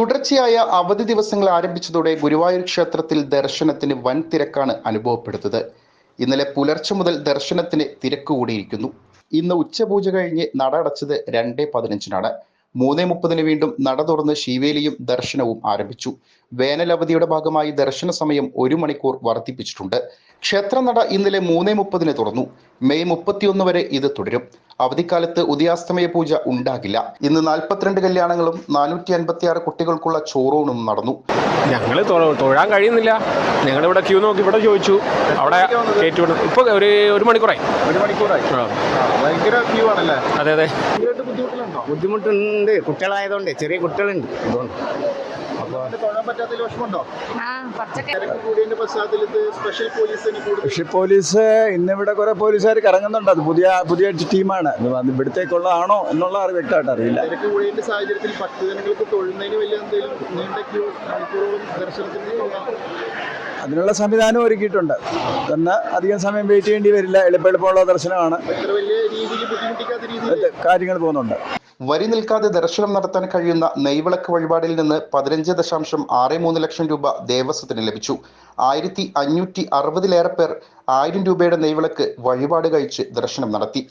തുടർച്ചയായ അവധി ദിവസങ്ങൾ ആരംഭിച്ചതോടെ ഗുരുവായൂർ ക്ഷേത്രത്തിൽ ദർശനത്തിന് വൻ തിരക്കാണ് അനുഭവപ്പെടുന്നത്. ഇന്നലെ പുലർച്ചെ മുതൽ ദർശനത്തിന് തിരക്ക് കൂടിയിരിക്കുന്നു. ഇന്ന് ഉച്ചപൂജ കഴിഞ്ഞ് നട അടച്ചത് രണ്ടേ പതിനഞ്ചിനാണ്. മൂന്നേ മുപ്പതിന് വീണ്ടും നട തുറന്ന് ശിവേലിയും ദർശനവും ആരംഭിച്ചു. വേനൽ അവധിയുടെ ഭാഗമായി ദർശന സമയം ഒരു മണിക്കൂർ വർദ്ധിപ്പിച്ചിട്ടുണ്ട്. ക്ഷേത്രനട ഇന്നലെ മൂന്നേ മുപ്പതിന് തുറന്നു. മെയ് മുപ്പത്തിയൊന്ന് വരെ ഇത് തുടരും. അവധിക്കാലത്ത് ഉദയാസ്തമയ പൂജ ഉണ്ടാകില്ല. ഇന്ന് നാൽപ്പത്തിരണ്ട് കല്യാണങ്ങളും നാനൂറ്റി അൻപത്തി ആറ് കുട്ടികൾക്കുള്ള ചോറൂണും നടന്നു. ഞങ്ങൾ തൊഴാൻ കഴിയുന്നില്ല. ഞങ്ങൾ ഇവിടെ ക്യൂ നോക്കി ഇവിടെ ചോദിച്ചു. അവിടെ കയറ്റി വിടും ഒരു ഒരു മണിക്കൂറായി. ഒരു മണിക്കൂറായി. ആ, ഭയങ്കര ക്യൂ ആണല്ലേ? അതെ അതെ. ബുദ്ധിമുട്ടുണ്ട്. കുട്ടികളായതുകൊണ്ട് ചെറിയ കുട്ടികളുണ്ട്. അതുകൊണ്ട് തൊഴാൻ പറ്റാത്തതിൽ വിഷമമുണ്ടോ? ആ കുറച്ചൊക്കെ തിരക്ക് കൂടിയതിന്റെ പശ്ചാത്തലത്തിൽ സ്പെഷ്യൽ കൂടുതൽ പക്ഷെ പോലീസ് ഇന്നിവിടെ കുറെ പോലീസുകാർ കറങ്ങുന്നുണ്ട്. അത് പുതിയ പുതിയ ടീമാണ്. ഇവിടത്തേക്കുള്ളതാണോ എന്നുള്ള അറിവ് വ്യക്തമായിട്ട് അറിയില്ല. അതിനുള്ള സംവിധാനം ഒരുക്കിയിട്ടുണ്ട്. തന്നെ അധികം സമയം വെയിറ്റ് ചെയ്യേണ്ടി വരില്ല. എളുപ്പ എളുപ്പമുള്ള ദർശനമാണ്. കാര്യങ്ങൾ പോകുന്നുണ്ട്. വരി നിൽക്കാതെ ദർശനം നടത്താൻ കഴിയുന്ന നെയ്വിളക്ക് വഴിപാടിൽ നിന്ന് പതിനഞ്ച് ദശാംശം ആറ് മൂന്ന് ലക്ഷം രൂപ ദേവസ്വത്തിന് ലഭിച്ചു. ആയിരത്തി അഞ്ഞൂറ്റി അറുപതിലേറെ പേർ ആയിരം രൂപയുടെ നെയ്വിളക്ക് വഴിപാട് കഴിച്ച് ദർശനം നടത്തി.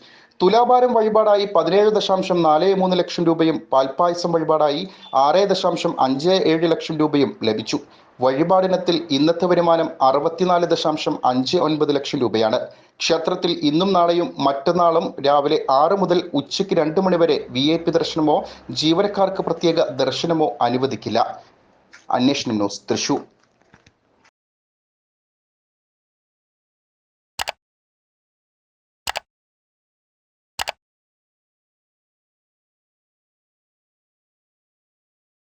തുലാഭാരം വഴിപാടായി പതിനേഴ് ദശാംശം നാല് മൂന്ന് ലക്ഷം രൂപയും പാൽപ്പായസം വഴിപാടായി ആറ് ദശാംശം അഞ്ച് ഏഴ് ലക്ഷം രൂപയും ലഭിച്ചു. വഴിപാടിനത്തിൽ ഇന്നത്തെ വരുമാനം അറുപത്തിനാല് ദശാംശം അഞ്ച് ഒൻപത് ലക്ഷം രൂപയാണ്. ക്ഷേത്രത്തിൽ ഇന്നും നാളെയും മറ്റന്നാളും രാവിലെ ആറ് മുതൽ ഉച്ചയ്ക്ക് രണ്ട് മണിവരെ വി ഐ പി ദർശനമോ ജീവനക്കാർക്ക് പ്രത്യേക ദർശനമോ അനുവദിക്കില്ല. അന്വേഷണം ന്യൂസ് തൃശൂർ.